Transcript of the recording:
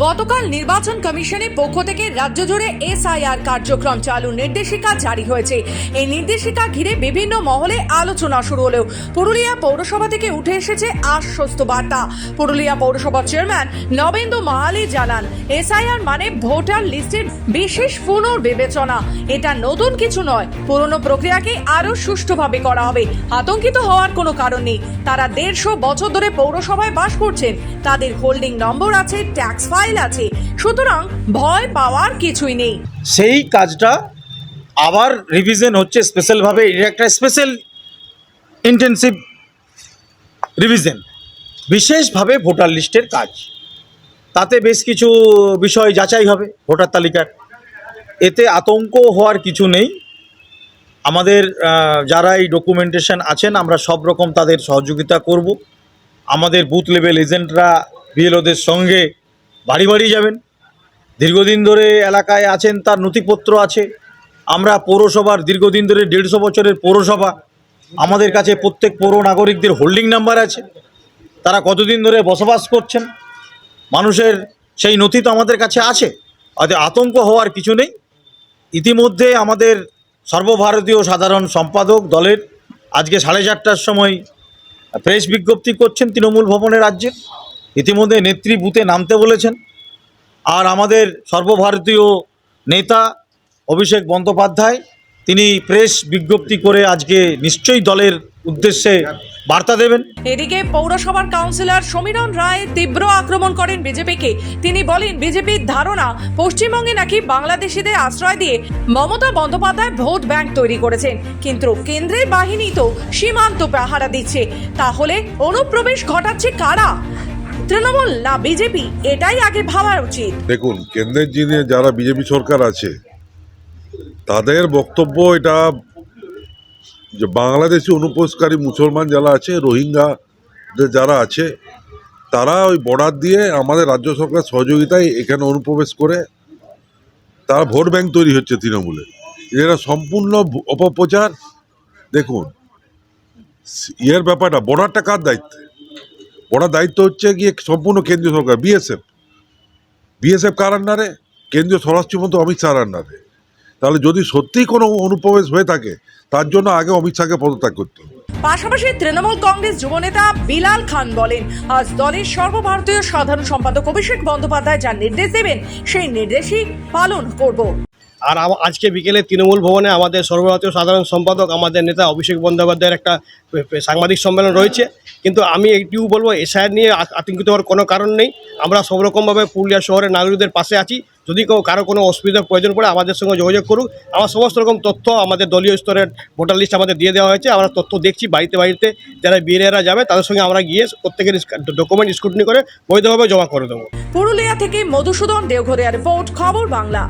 গতকাল নির্বাচন কমিশনের পক্ষ থেকে রাজ্য জুড়ে এসআইআর কার্যক্রম চালু নির্দেশিকা জারি হয়েছে। এই নির্দেশিকা ঘিরে বিভিন্ন মহলে আলোচনা শুরু হলেও পুরুলিয়া পৌরসভা থেকে উঠে এসেছে আশ্বস্ত বার্তা। পুরুলিয়া পৌরসভার চেয়ারম্যান নবেন্দু মাহালি জানান, এসআইআর মানে ভোটার লিস্টের বিশেষ পুনর্বিবেচনা। এটা নতুন কিছু নয়, পুরনো প্রক্রিয়াকে আরও সুষ্ঠুভাবে করা হবে। আতঙ্কিত হওয়ার কোনো কারণ নেই। তারা দেড়শো বছর ধরে পৌরসভায় বাস করছেন। তাদের হোল্ডিং নম্বর আছে ট্যাক্স ফাইল আছে, সুতরাং ভয় পাওয়ার কিছুই নেই। সেই কাজটা আবার রিভিশন হচ্ছে স্পেশালভাবে এটা একটা স্পেশাল ইন্টেন্সিভ রিভিশন বিশেষভাবে ভোটার লিস্টের কাজ। তাতে বেশ কিছু বিষয় যাচাই হবে ভোটার তালিকার। এতে আতঙ্ক হওয়ার কিছু নেই। আমাদের যারা এই ডকুমেন্টেশন আছেন, আমরা সব রকম তাদের সহযোগিতা করব। আমাদের বুথ লেভেল এজেন্টরা বিএলওদের সঙ্গে বাড়ি বাড়ি যাবেন। দীর্ঘদিন ধরে এলাকায় আছেন, তার নথিপত্র আছে। আমরা পৌরসভার দীর্ঘদিন ধরে দেড়শো বছরের পৌরসভা। আমাদের কাছে প্রত্যেক পৌর নাগরিকদের হোল্ডিং নাম্বার আছে। তারা কতদিন ধরে বসবাস করছেন? মানুষের সেই নথি তো আমাদের কাছে আছে। অতএব আতঙ্ক হওয়ার কিছু নেই। ইতিমধ্যে আমাদের সর্বভারতীয় সাধারণ সম্পাদক দলের আজকে সাড়ে চারটার সময় প্রেস বিজ্ঞপ্তি করছেন তৃণমূল ভবনের রাজ্যে। ইতিমধ্যে নেত্রী বুথে নামতে বলেছেন। আর আমাদের সর্বভারতীয় নেতা অভিষেক বন্দ্যোপাধ্যায়, তিনি প্রেস বিজ্ঞপ্তি করে আজকে নিশ্চয়ই দলের উদ্দেশ্যে বার্তা দেবেন। এদিকে পৌরসভার কাউন্সিলর সমীরণ রায় তীব্র আক্রমণ করেন বিজেপিকে। তিনি বলেন, বিজেপির ধারণা পশ্চিমবঙ্গে নাকি বাংলাদেশিদের আশ্রয় দিয়ে মমতা বন্দ্যোপাধ্যায় ভোট ব্যাংক তৈরি করেছেন। কিন্তু কেন্দ্রের বাহিনী তো সীমান্ত পাহারা দিচ্ছে। তাহলে অনুপ্রবেশ ঘটাচ্ছে কারা? তৃণমূল না বিজেপি? এটাই আগে ভাবা উচিত। দেখুন, কেন্দ্রের যিনি যারা বিজেপি সরকার আছে, তাদের বক্তব্য এটা যে বাংলাদেশি অনুপ্রবেশকারী মুসলমান যারা আছে, রোহিঙ্গাদের যারা আছে, তারা ওই বর্ডার দিয়ে আমাদের রাজ্য সরকার সহযোগিতায় এখানে অনুপ্রবেশ করে তারা ভোট ব্যাংক তৈরি হচ্ছে তৃণমূলে। এটা সম্পূর্ণ অপপ্রচার। দেখুন, ইয়ের ব্যাপারটা, বর্ডারটা কার দায়িত্বে? বর্ডার দায়িত্ব হচ্ছে গিয়ে সম্পূর্ণ কেন্দ্রীয় সরকার বিএসএফ বিএসএফ কার আন্ডারে? কেন্দ্রীয় স্বরাষ্ট্রমন্ত্রী অমিত শাহর আন্ডারে। তাহলে যদি সত্যিই কোনো অনুপ্রবেশ হয়ে থাকে, তার জন্য আগে অমিত শাহকে পদত্যাগ করতে পাশাপাশি তৃণমূল কংগ্রেস যুবনেতা বিলাল খান বলেন, আজ দলের সর্বভারতীয় সাধারণ সম্পাদক অভিষেক বন্দ্যোপাধ্যায় যা নির্দেশ দেবেন, সেই নির্দেশই পালন করব। আর আজকে বিকেলে তৃণমূল ভবনে আমাদের সর্বভারতীয় সাধারণ সম্পাদক, আমাদের নেতা অভিষেক বন্দ্যোপাধ্যায়ের একটা সাংবাদিক সম্মেলন রয়েছে। কিন্তু আমি একটিও বলব, এসআইআর নিয়ে আতঙ্কিত হওয়ার কোনো কারণ নেই। আমরা সব রকমভাবে পুরুলিয়া শহরের নাগরিকদের পাশে আছি। যদি কেউ, কারও কোনো অসুবিধার প্রয়োজন পড়ে, আমাদের সঙ্গে যোগাযোগ করুক। আমার সমস্ত রকম তথ্য আমাদের দলীয় স্তরের ভোটার লিস্ট আমাদের দিয়ে দেওয়া হয়েছে। আমরা তথ্য দেখছি বাড়িতে বাড়িতে। যারা বিএলএরা যাবে, তাদের সঙ্গে আমরা গিয়ে প্রত্যেকের ডকুমেন্ট স্ক্রুটনি করে বৈধভাবে জমা করে দেবো। পুরুলিয়া থেকে মধুসূদন দেওঘরিয়া রিপোর্ট, খবর বাংলা।